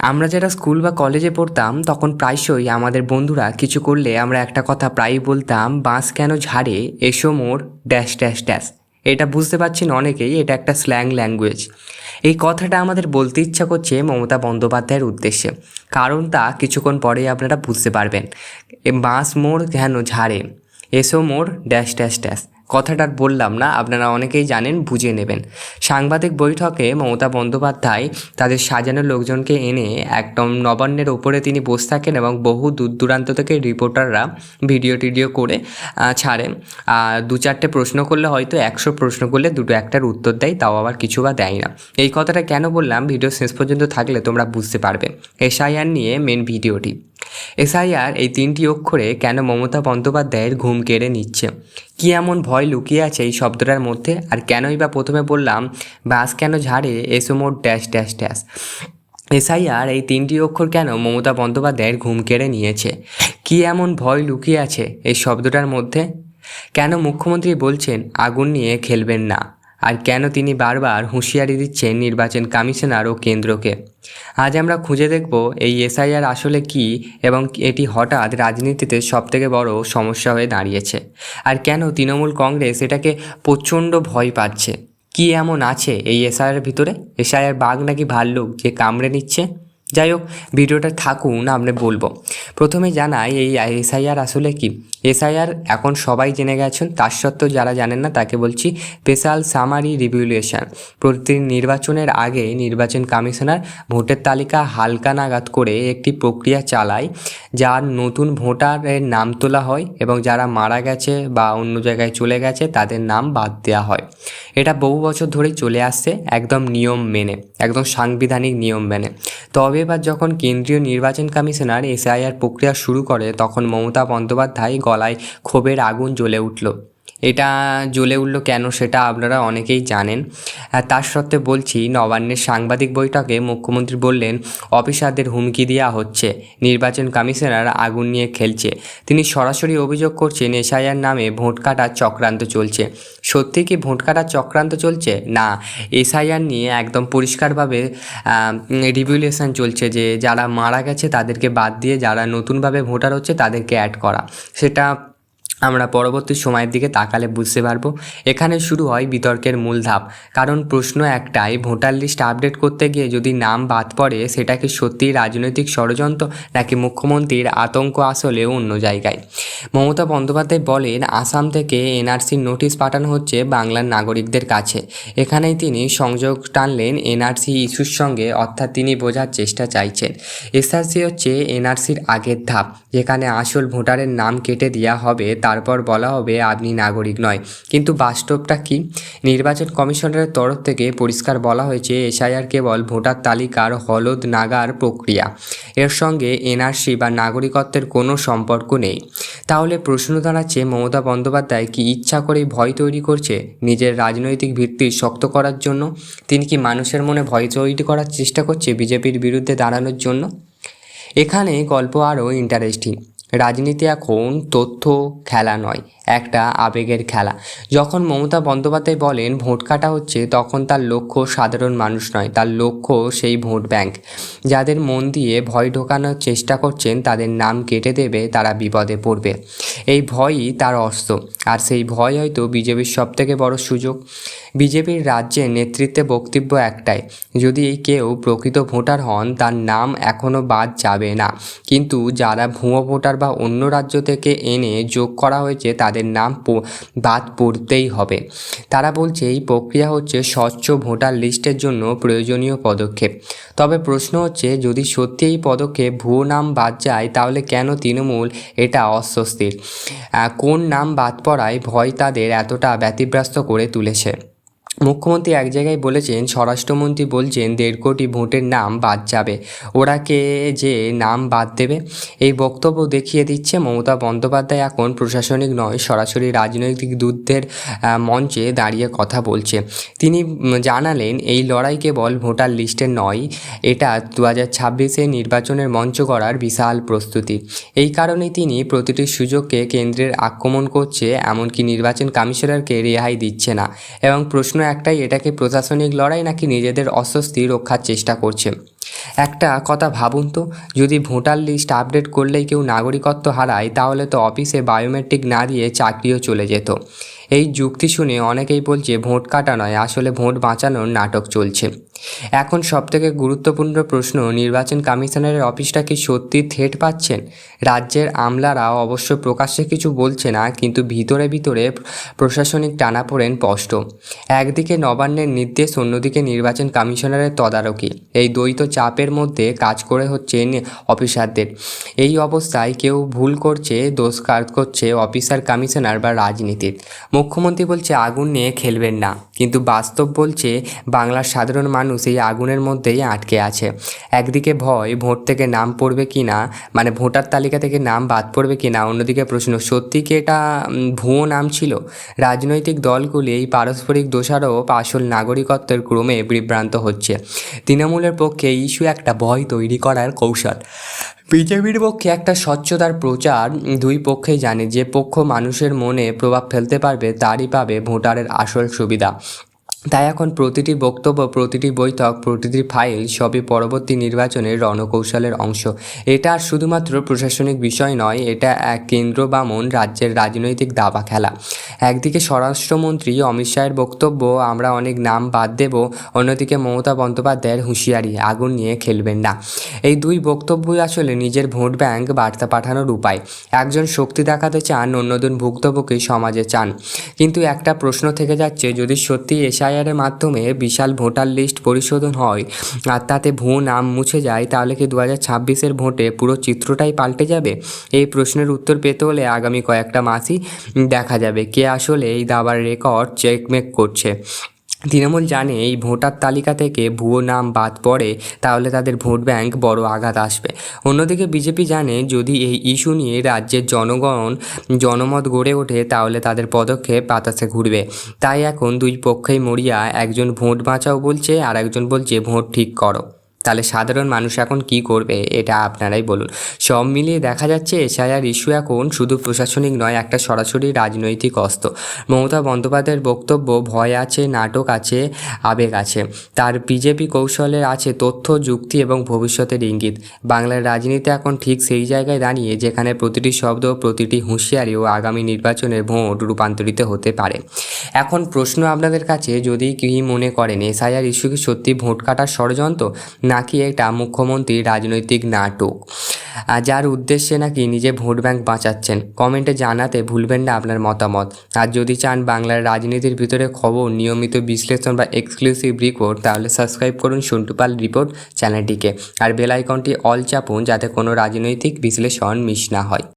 আমরা যারা স্কুল বা কলেজে পড়তাম, তখন প্রায়শই আমাদের বন্ধুরা কিছু করলে আমরা একটা কথা প্রায়ই বলতাম বাঁশ কেন ঝাড়ে? এসো মোর, ড্যাশ ড্যাশ ড্যাশ। এটা বুঝতে পারছেন অনেকেই, এটা একটা স্ল্যাং ল্যাঙ্গুয়েজ। এই কথাটা আমাদের বলতে ইচ্ছা করছে মমতা বন্দ্যোপাধ্যায়ের উদ্দেশ্যে। কারণ তা কিছুক্ষণ পরেই আপনারা বুঝতে পারবেন। বাঁশ মোড় কেন ঝাড়ে? এসো মোর ড্যাশ ড্যাশ ড্যাশ। কথাটা বললাম না, আপনারা অনেকেই জানেন বুঝে নেবেন। সাংবাদিক বৈঠকে মমতা বন্দ্যোপাধ্যায় তাদের সাজানো লোকজনকে এনে একদম নবান্নের ওপরে তিনি বসে থাকেন এবং বহু দূর দূরান্ত থেকে রিপোর্টাররা ভিডিও টিডিও করে ছাড়েন। দু চারটে প্রশ্ন করলে হয়তো একশো প্রশ্ন করলে দুটো একটার উত্তর দেয়, তাও আবার কিছু বা দেয় না। এই কথাটা কেন বললাম, ভিডিও শেষ পর্যন্ত থাকলে তোমরা বুঝতে পারবে। এসআইআর নিয়ে মেন ভিডিওটি। এসআইআর এই তিনটি অক্ষরে কেন মমতা বন্দ্যোপাধ্যায়ের ঘুম কেড়ে নিচ্ছে? কি এমন ভয় লুকিয়ে আছে এই শব্দটার মধ্যে? আর কেনই বা প্রথমে বললাম, বাস কেন ঝাড়ে এসো মোট ড্যাশ ড্যাশ ড্যাশ? এসআইআর এই তিনটি অক্ষর কেন মমতা বন্দ্যোপাধ্যায়ের ঘুম কেড়ে নিয়েছে? কি এমন ভয় লুকিয়ে আছে এই শব্দটার মধ্যে? কেন মুখ্যমন্ত্রী বলছেন, আগুন নিয়ে খেলবেন না? আর কেন তিনি বারবার হুঁশিয়ারি দিচ্ছেন নির্বাচন কমিশনার ও কেন্দ্রকে? আজ আমরা খুঁজে দেখব এই এসআইআর আসলে কি এবং এটি হঠাৎ রাজনীতিতে সবথেকে বড় সমস্যা হয়ে দাঁড়িয়েছে। আর কেন তৃণমূল কংগ্রেস এটাকে প্রচণ্ড ভয় পাচ্ছে? কি এমন আছে এই এসআইআর ভিতরে? এসআইআর বাঘ নাকি ভাল্লুক যে কামড়ে নিচ্ছে? যাই হোক ভিডিওটা থাকুন আমরা বলব। প্রথমে জানাই, এই এসআইআর আসলে কি? এসআইআর এখন সবাই জেনে গেছেন, তার সত্ত্বেও যারা জানেন না, তাকে বলছি স্পেশাল সামারি রিভিউলেশন। প্রতি নির্বাচনের আগে নির্বাচন কমিশনার ভোটের তালিকা হালকা নাগাদ করে একটি প্রক্রিয়া চালায়, যার নতুন ভোটারের নাম তোলা হয় এবং যারা মারা গেছে বা অন্য জায়গায় চলে গেছে, তাদের নাম বাদ দেওয়া হয়। এটা বহু বছর ধরেই চলে আসছে, একদম নিয়ম মেনে, একদম সাংবিধানিক নিয়ম মেনে। তবে এবার যখন কেন্দ্রীয় নির্বাচন কমিশনার এসআইআর প্রক্রিয়া শুরু করে, তখন মমতা বন্দ্যোপাধ্যায় গলায় ক্ষোভের আগুন জ্বলে উঠল। এটা জ্বলে উঠল কেন সেটা আপনারা অনেকেই জানেন। তার সত্ত্বে বলছি, নবান্নের সাংবাদিক বৈঠকে মুখ্যমন্ত্রী বললেন, অফিসারদের হুমকি দেওয়া হচ্ছে, নির্বাচন কমিশনার আগুন নিয়ে খেলছে। তিনি সরাসরি অভিযোগ করছেন, এসআইআর নামে ভোট কাটার চক্রান্ত চলছে। সত্যি কি ভোট কাটার চক্রান্ত চলছে? না, এসআইআর নিয়ে একদম পরিষ্কারভাবে রিভিউলেশন চলছে যে যারা মারা গেছে তাদেরকে বাদ দিয়ে যারা নতুনভাবে ভোটার হচ্ছে তাদেরকে অ্যাড করা। সেটা আমরা পরবর্তী সময়ের দিকে তাকালে বুঝতে পারব, এখানে শুরু হয় বিতর্কের মূল ধাপ। কারণ প্রশ্ন একটাই, ভোটার লিস্ট আপডেট করতে গিয়ে যদি নাম বাদ পড়ে, সেটা কি সত্যিই রাজনৈতিক ষড়যন্ত্র, নাকি মুখ্যমন্ত্রীর আতঙ্ক আসলে অন্য জায়গায়? মমতা বন্দ্যোপাধ্যায় বলেন, আসাম থেকে এনআরসির নোটিশ পাঠানো হচ্ছে বাংলার নাগরিকদের কাছে। এখানেই তিনি সংযোগ টানলেন এনআরসি ইস্যুর সঙ্গে, অর্থাৎ তিনি বোঝার চেষ্টা চাইছেন। এসআরসি হচ্ছে এনআরসির আগের ধাপ, যেখানে আসল ভোটারের নাম কেটে দেওয়া হবে তারপর বলা হবে আপনি নাগরিক নয়। কিন্তু বাস্তবটা কি? নির্বাচন কমিশনারের তরফ থেকে পরিষ্কার বলা হয়েছে, এসআইআর কেবল ভোটার তালিকার হলদ নাগার প্রক্রিয়া। এর সঙ্গে এনআরসি বা নাগরিকত্বের কোনো সম্পর্ক নেই। তাহলে প্রশ্ন দাঁড়াচ্ছে, মমতা বন্দ্যোপাধ্যায় কি ইচ্ছা করেই ভয় তৈরি করছে নিজের রাজনৈতিক ভিত্তি শক্ত করার জন্য? তিনি কি মানুষের মনে ভয় তৈরি করার চেষ্টা করছে বিজেপির বিরুদ্ধে দাঁড়ানোর জন্য? এখানে গল্প আরও ইন্টারেস্টিং রাজনীতি এখন তথ্য খেলা নয়। একটা আবেগের খেলা। যখন মমতা বন্দ্যোপাধ্যায় বলেন, ভোট কাটা হচ্ছে, তখন তার লক্ষ্য সাধারণ মানুষ নয়, তার লক্ষ্য সেই ভোট ব্যাংক। যাদের মন দিয়ে ভয় ঢোকানোর চেষ্টা করছেন, তাদের নাম কেটে দেবে, তারা বিপদে পড়বে। এই ভয়ই তার অস্ত্র। আর সেই ভয় হয়তো বিজেপির সবথেকে বড় সুযোগ। বিজেপির রাজ্যের নেতৃত্বে বক্তব্য একটাই, যদি এই কেউ প্রকৃত ভোটার হন, তার নাম এখনও বাদ যাবে না। কিন্তু যারা ভুয়ো ভোটার বা অন্য রাজ্য থেকে এনে যোগ করা হয়েছে, তাদের নাম প- বাদ পড়তেই হবে। তারা বলছে, এই প্রক্রিয়া হচ্ছে স্বচ্ছ ভোটার লিস্টের জন্য প্রয়োজনীয় পদক্ষেপ। তবে প্রশ্ন হচ্ছে, যদি সত্যি এই পদক্ষেপ ভুয়ো নাম বাদ যায়, তাহলে কেন তৃণমূল এটা অস্বস্তির? কোন নাম বাদ পড়ায় ভয় তাদের এতটা ব্যতিব্রাস্ত করে তুলেছে? মুখ্যমন্ত্রী এক জায়গায় বলেছেন, স্বরাষ্ট্রমন্ত্রী বলছেন, দেড় কোটি ভোটের নাম বাদ যাবে। ওরা কে যে নাম বাদ দেবে? এই বক্তব্য দেখিয়ে দিচ্ছে মমতা বন্দ্যোপাধ্যায় এখন প্রশাসনিক নয়, সরাসরি রাজনৈতিক দূতদের মঞ্চে দাঁড়িয়ে কথা বলছে। তিনি জানালেন, এই লড়াই কেবল ভোটার লিস্টের নয়, এটা দু হাজার ছাব্বিশে নির্বাচনের মঞ্চ করার বিশাল প্রস্তুতি। এই কারণে তিনি প্রতিটি সুযোগকে কেন্দ্রের আক্রমণ করছে, এমনকি নির্বাচন কমিশনারকে রেহাই দিচ্ছে না। এবং প্রশ্ন একটাই এটাকে প্রশাসনিক লড়াই নাকি নিজেদের অস্বস্তি রক্ষার চেষ্টা করছে? একটা কথা ভাবুন তো, যদি ভোটার লিস্ট আপডেট করলেই কেউ নাগরিকত্ব হারায়, তাহলে তো অফিসে বায়োমেট্রিক না দিয়ে চাকরিও চলে যেত। এই যুক্তি শুনে অনেকেই বলছে, ভোট কাটা নয়, আসলে ভোট বাঁচানোর নাটক চলছে। এখন সবথেকে গুরুত্বপূর্ণ প্রশ্ন, নির্বাচন কমিশনারের অফিসটা কি সত্যি থেট পাচ্ছেন? রাজ্যের আমলারা অবশ্য প্রকাশ্যে কিছু বলছে না, কিন্তু ভিতরে ভিতরে প্রশাসনিক টানাপোড়েন স্পষ্ট। একদিকে নবান্নের নির্দেশ, অন্যদিকে নির্বাচন কমিশনারের তদারকি। এই দ্বৈত চাপের মধ্যে কাজ করে হচ্ছে অফিসারদের। এই অবস্থায় কেউ ভুল করছে, দোষ কাজ করছে অফিসার, কমিশনার বা রাজনীতির। মুখ্যমন্ত্রী বলছে, আগুন নিয়ে খেলবেন না। কিন্তু বাস্তব বলছে, বাংলার সাধারণ মানুষ এই আগুনের মধ্যেই আটকে আছে। একদিকে ভয়, ভোট থেকে নাম পড়বে কি না মানে ভোটার তালিকা থেকে নাম বাদ পড়বে কি না, অন্যদিকে প্রশ্ন, সত্যি কি এটা ভুয়ো নাম ছিল? রাজনৈতিক দলগুলি এই পারস্পরিক দোষারোপ আসল নাগরিকত্বের ক্রমে বিভ্রান্ত হচ্ছে। তৃণমূলের পক্ষে ইস্যু একটা ভয় তৈরি করার কৌশল। বিজেপির পক্ষে একটা স্বচ্ছতার প্রচার দুই পক্ষেই জানে যে পক্ষ মানুষের মনে প্রভাব ফেলতে পারবে, তারই পাবে ভোটারের আসল সুবিধা। তাই এখন প্রতিটি বক্তব্য, প্রতিটি বৈঠক, প্রতিটি ফাইল সবই পরবর্তী নির্বাচনের রণকৌশলের অংশ। এটা আর শুধুমাত্র প্রশাসনিক বিষয় নয়, এটা এক কেন্দ্র বামন রাজ্যের রাজনৈতিক দাবা খেলা। একদিকে স্বরাষ্ট্রমন্ত্রী অমিত শাহের বক্তব্য, আমরা অনেক নাম বাদ দেব, অন্যদিকে মমতা বন্দ্যোপাধ্যায়ের হুঁশিয়ারি, আগুন নিয়ে খেলবেন না। এই দুই বক্তব্যই আসলে নিজের ভোট ব্যাংক বার্তা পাঠানোর উপায়। একজন শক্তি দেখাতে চান, অন্যজন ভুক্তভোগী সমাজে চান। কিন্তু একটা প্রশ্ন থেকে যাচ্ছে, যদি সত্যি এসআইআরের মাধ্যমে বিশাল ভোটার লিস্ট পরিশোধন হয়। আর তাতে ভুয়ো নাম মুছে যায়, তাহলে কি দু হাজার ছাব্বিশের ভোটে পুরো চিত্রটাই পাল্টে যাবে? এই প্রশ্নের উত্তর পেতে হলে আগামী কয়েকটা মাসই দেখা যাবে কে আসলে এই দাবার রেকর্ড চেকমেক করছে। তৃণমূল জানে এই ভোটার তালিকা থেকে ভুয়ো নাম বাদ পড়ে তাহলে তাদের ভোট ব্যাংক বড় আঘাত আসবে। অন্যদিকে বিজেপি জানে যদি এই ইস্যু নিয়ে রাজ্যের জনগণ জনমত গড়ে ওঠে তাহলে তাদের পদক্ষেপ বাতাসে ঘুরবে। তাই এখন দুই পক্ষেই মরিয়া একজন ভোট বাঁচাও বলছে আর একজন বলছে ভোট ঠিক করো। তাহলে সাধারণ মানুষ এখন কি করবে? এটা আপনারাই বলুন। সব মিলিয়ে দেখা যাচ্ছে এসআইআর ইস্যু এখন শুধু প্রশাসনিক নয়, একটা সরাসরি রাজনৈতিক অস্ত্র। মমতা বন্দ্যোপাধ্যায়ের বক্তব্য, ভয় আছে, নাটক আছে, আবেগ আছে। তার বিজেপি কৌশলের আছে তথ্য, যুক্তি এবং ভবিষ্যতের ইঙ্গিত। বাংলার রাজনীতি এখন ঠিক সেই জায়গায় দাঁড়িয়ে যেখানে প্রতিটি শব্দ, প্রতিটি হুঁশিয়ারি ও আগামী নির্বাচনের ভোট রূপান্তরিত হতে পারে। এখন প্রশ্ন আপনাদের কাছে, যদি কি মনে করেন এসআইআর ইস্যু কি সত্যি ভোট কাটার ষড়যন্ত্র? নাকি এটা মুখ্যমন্ত্রীর রাজনৈতিক নাটক। যার উদ্দেশ্যে নাকি নিজে ভোট ব্যাংক বাঁচাচ্ছেন, কমেন্টে জানাতে ভুলবেন না আপনার মতামত। আর যদি চান বাংলার রাজনীতির ভিতরে খবর, নিয়মিত বিশ্লেষণ বা এক্সক্লুসিভ রিপোর্ট তাহলে সাবস্ক্রাইব করুন সন্টুপাল রিপোর্ট চ্যানেলটিকে আর বেলাইকনটি অল চাপুন যাতে কোনো রাজনৈতিক বিশ্লেষণ মিস না হয়।